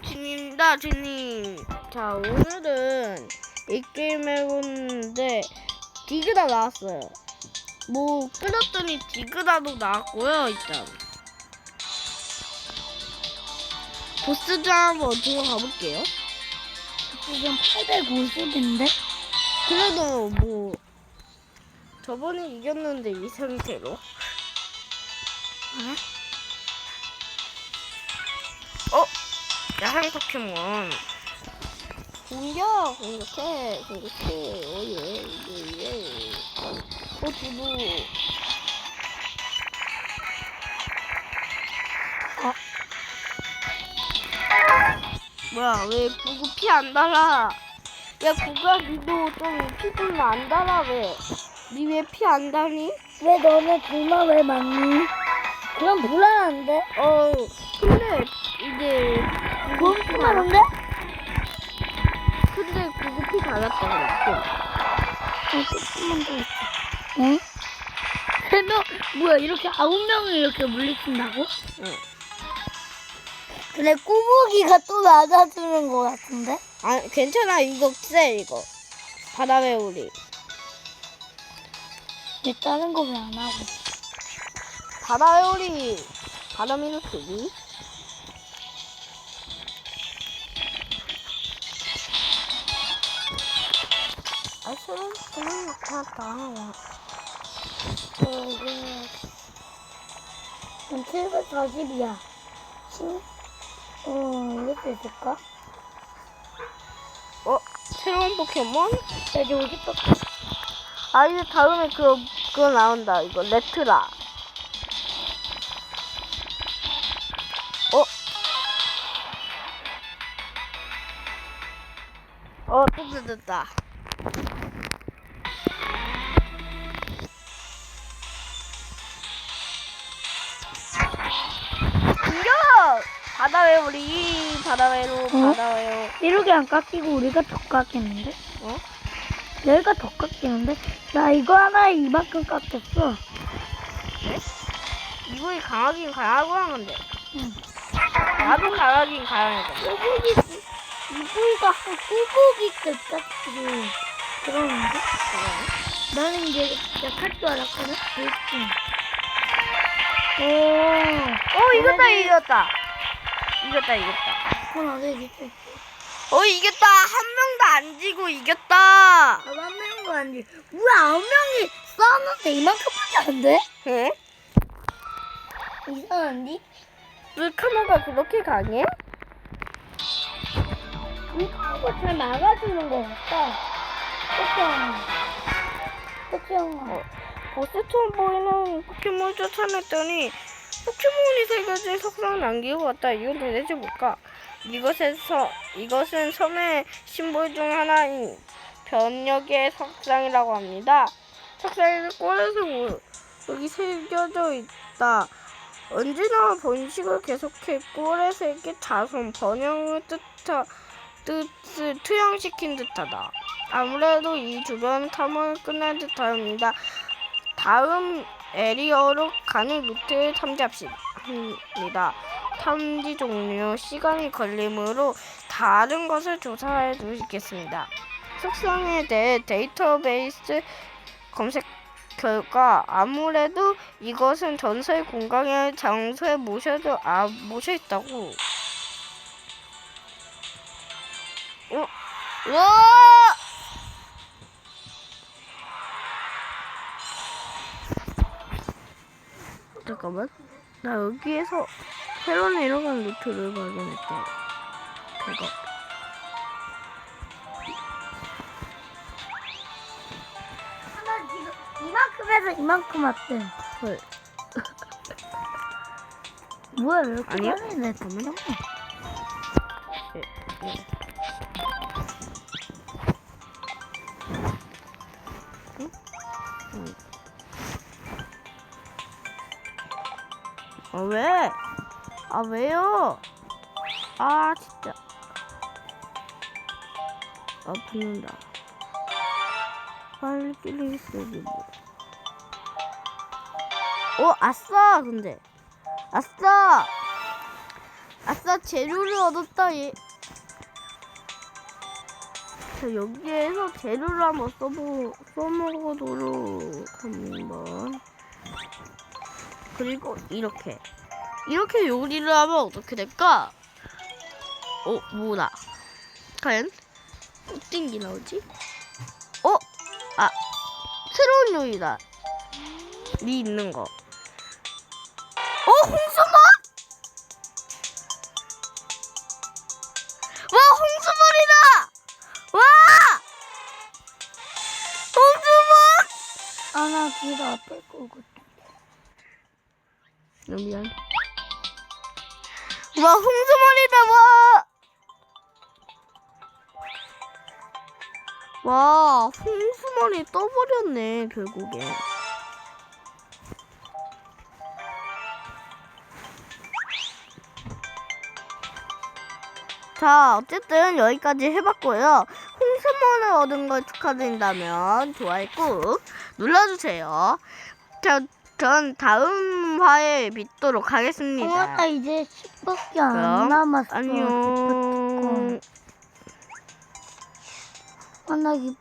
진입니다, 진입. 자, 오늘은 이 게임 해보는데, 디그다 나왔어요. 뭐, 끌었더니 디그다도 나왔고요, 일단. 보스전 한번 들어가 볼게요. 지금 850인데? 그래도 뭐, 저번에 이겼는데 이 상태로. 어? 야생 포켓몬. 공격! 공격해! 공격해! 오예, 예, 예. 어, 두부. 어? 뭐야, 왜 구구 피안 달아? 야, 구구야, 니도 좀피 좀안 달아, 왜? 니 왜 피 안 달니? 왜 너네 둘만 왜 맞니? 그럼 불안한데? 어, 근데 많은데? 근데 그거 피 달랐다 그래. 어, 응? 세 명, 뭐야, 이렇게 아홉 명을 이렇게 물리친다고? 응. 근데 꾸벅이가 또 낮아지는 것 같은데? 아, 괜찮아. 이거 쎄, 이거. 바다배우리. 왜 다른 거 왜 안 하고? 바다배우리. 바다미노스 2? 사실은 그냥 나타났다. 저기, 740이야. 신, 어, 이것도 있을까? 어, 새로운 포켓몬? 여기 50밖에. 아, 이제 다음에 그거, 그거 나온다. 이거, 레트라. 어? 어, 또 뜯었다. 공격! 바다외 우리 바다외로 바다외로 이렇게 안 깎이고 우리가 더 깎이는데? 어? 여기가 더 깎이는데? 나 이거 하나에 이만큼 깎였어. 이거이 강하긴 강하고 한 건데 응. 나도 강하긴 강하니까 꾸벅이, 이거가 한 꾸벅이 끝까지 그러는데? 나는 이제 약할 줄 알았거든? 그렇지. 오. 어 이겼다 이겼다 이겼다 이겼다 그건 안 되겠지. 어 이겼다 한 명도 안 지고 이겼다 아, 한 명도 안 돼. 우리 아홉 명이 싸웠는데 이만큼밖에 안 돼? 에? 이상한데? 물카노가 그렇게 강해? 이거 잘 막아주는 것 같다. 그쵸? 그쵸? 어, 보스처럼 보이는 포켓몬 쫓아냈더니 포켓몬이 새겨진 석상을 남기고 왔다 이건 도대체 뭘까? 이것은 서, 이것은 섬의 심볼 중 하나인 변력의 석상이라고 합니다. 석상에는 꼬레색 여기 새겨져 있다. 언제나 번식을 계속해 꼬레색의 자손 번영을 뜻하, 뜻을 투영시킨 듯하다. 아무래도 이 주변 탐험을 끝낸 듯합니다. 다음 에리어로 가는 루트를 탐지합시다. 탐지 종료 시간이 걸리므로 다른 것을 조사해 주시겠습니다. 속성에 대해 데이터베이스 검색 결과 아무래도 이것은 전설 공강의 장소에 모셔져 아 모셔 있다고. 어? 우와! 잠깐만. 나 여기에서 새로 내려간 루트를 발견했다. 대박. 하나 지금 이만큼에서 이만큼 왔대. 헐. 뭐야, 왜 이렇게 아니요? 빨리 내? 잠깐만요. 예, 예. 아, 왜? 아, 왜요? 아, 진짜. 아, 붙는다. 빨리 끼리 있어야지, 뭐. 어, 아싸, 근데. 아싸! 아싸 재료를 얻었다 얘. 자 여기에서 재료를 한번 써보 써먹어도록 한번. 그리고 이렇게 이렇게 요리를 하면 어떻게 될까? 어 뭐다? 과연 어떤 게 나오지? 어? 아 새로운 요리다. 미 있는 거. 어 홍수물? 와 홍수물이다! 와! 홍수물! 아나 뒤로 앞에 거고. 아, 미안. 와 홍수물이다 와! 와 홍수물이 떠버렸네 결국에. 자, 어쨌든 여기까지 해봤고요. 홍수몬을 얻은 걸 축하드린다면 좋아요 꾹 눌러주세요. 자, 전 다음 화에 뵙도록 어, 하겠습니다. 나 이제 10밖에 안 그럼 남았어. 안녕. 아, 나 이-